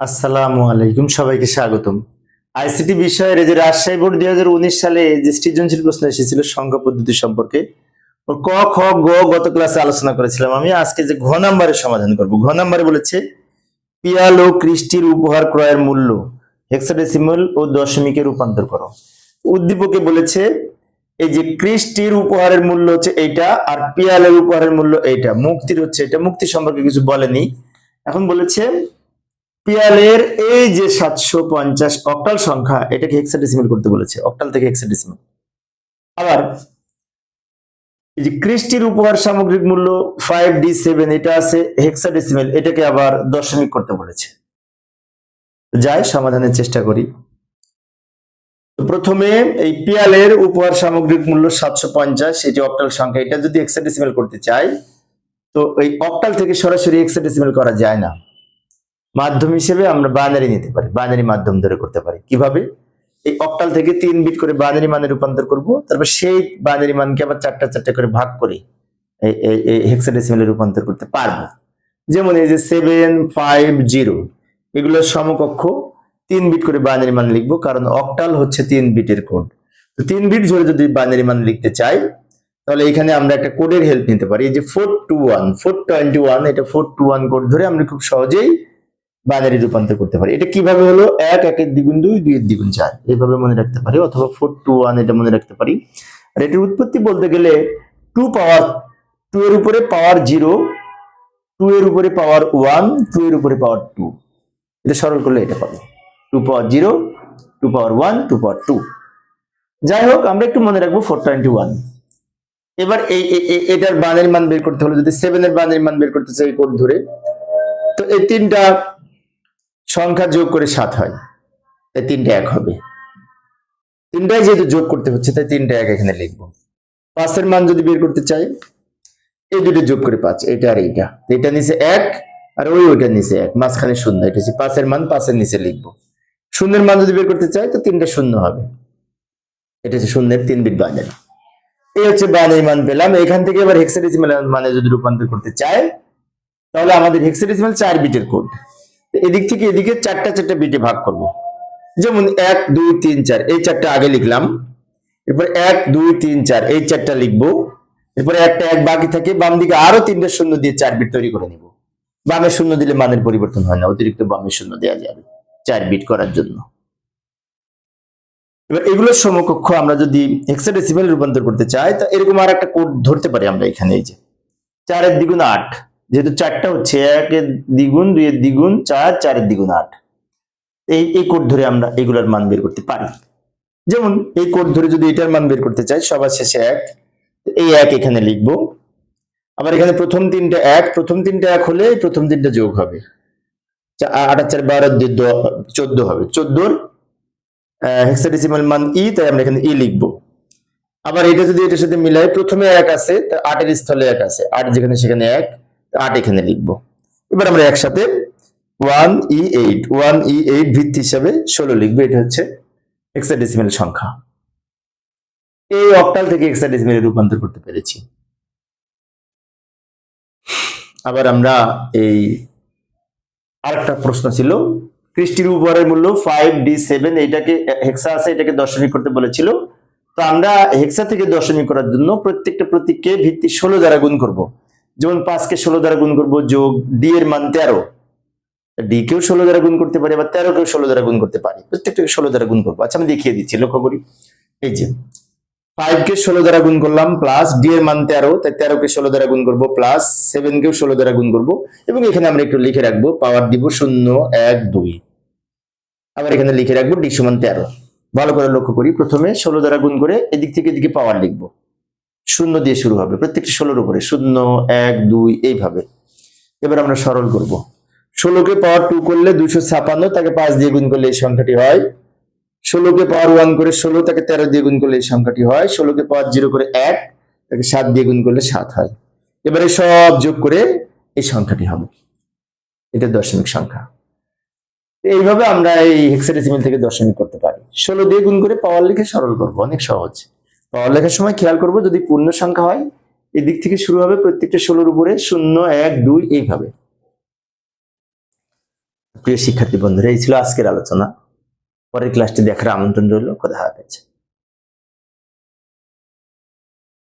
আসসালামু আলাইকুম, সবাইকে স্বাগতম। আইসিটি বিষয়ের যে রাজশাহী বোর্ড দুই হাজার উনিশ সালে যে সৃজনশীল প্রশ্ন এসেছিল সংখ্যা পদ্ধতি সম্পর্কে ওর ক, খ, গ গত ক্লাসে আলোচনা করেছিলাম আমি। আজকে যে ঘ নাম্বারের সমাধান করব, ঘ নাম্বারে বলেছে, পিয়াল ও কৃষ্টির উপহার ক্রয়ের মূল্য হেক্সাডেসিমাল ও দশমিকে রূপান্তর করো। উদ্দীপকে বলেছে, এই যে কৃষ্টির উপহারের মূল্য হচ্ছে এইটা আর পিয়ালের উপহারের মূল্য এইটা, মুক্তির হচ্ছে এটা। মুক্তি সম্পর্কে কিছু বলেনি। এখন বলেছে পিয়ালের এই যে সাতশো পঞ্চাশ অক্টাল সংখ্যা, এটাকে হেক্সাডেসিমাল করতে বলেছে, অক্টাল থেকে হেক্সাডেসিমাল আবার এই যে কৃষ্টির উপহার সামগ্রিক মূল্য ফাইভ ডি সেভেন এটা আছে হেক্সাডেসিমাল এটাকে আবার দশমিক করতে বলেছে। যাই, সমাধানের চেষ্টা করি। প্রথমে এই পিয়ালের উপহার সামগ্রিক মূল্য সাতশো পঞ্চাশ এটি অক্টাল সংখ্যা, এটা যদি হেক্সাডেসিমাল করতে চাই, তো এই অক্টাল থেকে সরাসরি হেক্সাডেসিমাল করা যায় না। মাধ্যম হিসেবে আমরা বাইনারি নিতে পারি বাইনারি মাধ্যম ধরে করতে পারি। কীভাবে? এই অক্টাল থেকে তিন বিট করে বাইনারি মানে রূপান্তর করব, তারপর সেই বাইনারি মানকে আবার চারটা চারটা করে ভাগ করে এই- হেক্সাডেসিমালে রূপান্তর করতে পারব। যেমন এই যে সেভেন ফাইভ জিরো এগুলোর সমকক্ষ, তিন বিট করে বাইনারি মান লিখব, কারণ অক্টাল হচ্ছে তিন বিটের কোড তো তিন বিট ধরে যদি বাইনারি মান লিখতে চাই, তাহলে এখানে আমরা একটা কোডের হেল্প নিতে পারি। এই যে four two one four twenty one এটা ফোর টু ওয়ান কোড ধরে আমরা খুব সহজেই বাইনারি রূপান্তর করতে পারি। এটা কীভাবে হলো? এক, একের দ্বিগুণ দুই, দুইয়ের দ্বিগুণ চার। এইভাবে মনে রাখতে পারি, অথবা ফোর টু ওয়ান এটা মনে রাখতে পারি। আর এটির উৎপত্তি বলতে গেলে টু পাওয়ার টু এর উপরে পাওয়ার জিরো টু এর উপরে পাওয়ার ওয়ান টু এর উপরে পাওয়ার টু এটা সরল করলে এটা পাবো। Two power zero two power one two power two যাই হোক, আমরা একটু মনে রাখব ফোর টোয়েন্টি ওয়ান এবার এই এটার বানের মান বের করতে হলে যদি সেভেনের বানের মান বের করতে চাই কোড ধরে, তো এই তিনটা সংখ্যা যোগ করে সাত হয়, তাই তিনটা এক হবে। তিনটাই যেহেতু যোগ করতে হচ্ছে, তাই তিনটা এক এখানে লিখব। পাঁচের মান যদি বের করতে চাই, এই দুটো যোগ করে পাঁচ এটা আর এইটা। এটা নিচে এক, আর ওই ওইটার নিচে এক, মাঝখানে শূন্য, এটা হচ্ছে পাঁচের মান, পাঁচের নিচে লিখব। শূন্যের মান যদি বের করতে চাই, তো তিনটা শূন্য হবে। এটা হচ্ছে শূন্যের তিন বিট বাইনারি এই হচ্ছে বাইনারি মান পেলাম। এখান থেকে এবার হেক্সাডেসিমাল মানে যদি রূপান্তর করতে চাই, তাহলে আমাদের হেক্সাডেসিমাল চার বিটের কোড এদিক থেকে এদিকে চারটা চারটা বিটে ভাগ করব। যেমন এক, দুই, তিন, চার, এই চারটা আগে লিখলাম। এরপর এক, দুই, তিন, চার, এই চারটা লিখব। এরপরে একটা এক বাকি থাকে, বাম দিকে আরও তিনটা শূন্য দিয়ে চার বিট তৈরি করে নিব। বামে শূন্য দিলে মানের পরিবর্তন হয় না, অতিরিক্ত বামের শূন্য দেওয়া যাবে চার বিট করার জন্য। এবার এগুলোর সমকক্ষ আমরা যদি হেক্সাডেসিমাল রূপান্তর করতে চাই, তা এরকম আর একটা কোড ধরতে পারি আমরা এখানে, এই যে। চারের দ্বিগুণ আট। যেহেতু চারটা হচ্ছে একের দ্বিগুণ, দুইয়ের দ্বিগুণ, চার, চারের দ্বিগুণ আট। এই এই কোড ধরে আমরা এগুলার মান বের করতে পারি। যেমন এই কোড ধরে যদি এটার মান বের করতে চাই, সবার শেষে এক, এই এক এখানে লিখব। আবার এখানে প্রথম তিনটা এক, প্রথম তিনটা এক হলে প্রথম তিনটা যোগ হবে। আর চার, বারো, দুই চোদ্দ হবে। চোদ্দোর হেক্সাডেসিমাল মান ই, তাই আমরা এখানে ই লিখব। আবার এটা যদি এটার সাথে মিলাই প্রথমে এক আছে আটের স্থলে এক আছে। আট যেখানে সেখানে এক আট এখানে লিখব। এবার আমরা একসাথে one E eight, one E eight ভিত্তি হিসাবে ষোলো লিখব, এটা হচ্ছে হেক্সাডেসিমাল সংখ্যা। এই অক্টাল থেকে হেক্সাডেসিমালে রূপান্তর করতে পেরেছি। আবার আমরা এই আরেকটা প্রশ্ন ছিল, কৃষ্টির উপহারের মূল্য ফাইভ ডি সেভেন এইটাকে হেক্সা আছে, এটাকে দশমিক করতে বলেছিল। তো আমরা হেক্সা থেকে দশমিক করার জন্য প্রত্যেকটা প্রতীককে ভিত্তি ষোলো দ্বারা গুণ করব। যেমন পাঁচকে ষোলো দ্বারা গুণ করব যোগ ডি এর মান তেরো। ডি কেও ষোলো দ্বারা গুণ করতে পারি বা তেরো কেও ষোলো দ্বারা গুণ করতে পারি। প্রত্যেকটাকে ষোলো দ্বারা গুণ করব। আচ্ছা আমি দেখিয়ে দিচ্ছি, লক্ষ্য করি। এই যে ফাইভ কে ষোলো দ্বারা গুণ করলাম প্লাস ডি এর মান তেরো, তাই তেরো কে ষোলো দ্বারা গুণ করব প্লাস সেভেন কেও ষোলো দ্বারা গুণ করব। এবং এখানে আমরা একটু লিখে রাখব পাওয়ার দিব শূন্য, এক, দুই। আবার এখানে লিখে রাখব ডি সমান তেরো। ভালো করে লক্ষ্য করি, প্রথমে ষোলো দ্বারা গুণ করে এদিক থেকে এদিকে পাওয়ার লিখব। শূন্য দিয়ে শুরু হবে, প্রত্যেকটি ষোলোর উপরে, শূন্য, এক, দুই, এইভাবে। এবার আমরা সরল করব। ষোলোকে পাওয়ার টু করলে দুশো ছাপান্ন, তাকে পাঁচ দিয়ে গুণ করলে এই সংখ্যাটি হয়। ষোলোকে পাওয়ার ওয়ান করে ষোলো, তাকে তেরো দিয়ে গুণ করলে এই সংখ্যাটি হয়। ষোলোকে পাওয়ার জিরো করে এক, তাকে সাত দিয়ে গুণ করলে সাত হয়। এবারে সব যোগ করে এই সংখ্যাটি হবে। এটা দশমিক সংখ্যা। এইভাবে আমরা এই হেক্সাডেসিমাল থেকে দশমিক করতে পারি। ষোলো দিয়ে গুণ করে পাওয়ার লিখে সরল করব, অনেক সহজ। লেখার সময় খেয়াল করব যদি পূর্ণ সংখ্যা হয়, এদিক থেকে শুরু হবে প্রত্যেকটা ষোলোর উপরে শূন্য, এক, দুই, এইভাবে। প্রিয় শিক্ষার্থী বন্ধুরা, এই ছিল আজকের আলোচনা। পরের ক্লাসটি দেখার আমন্ত্রণ রইল। কথা হবে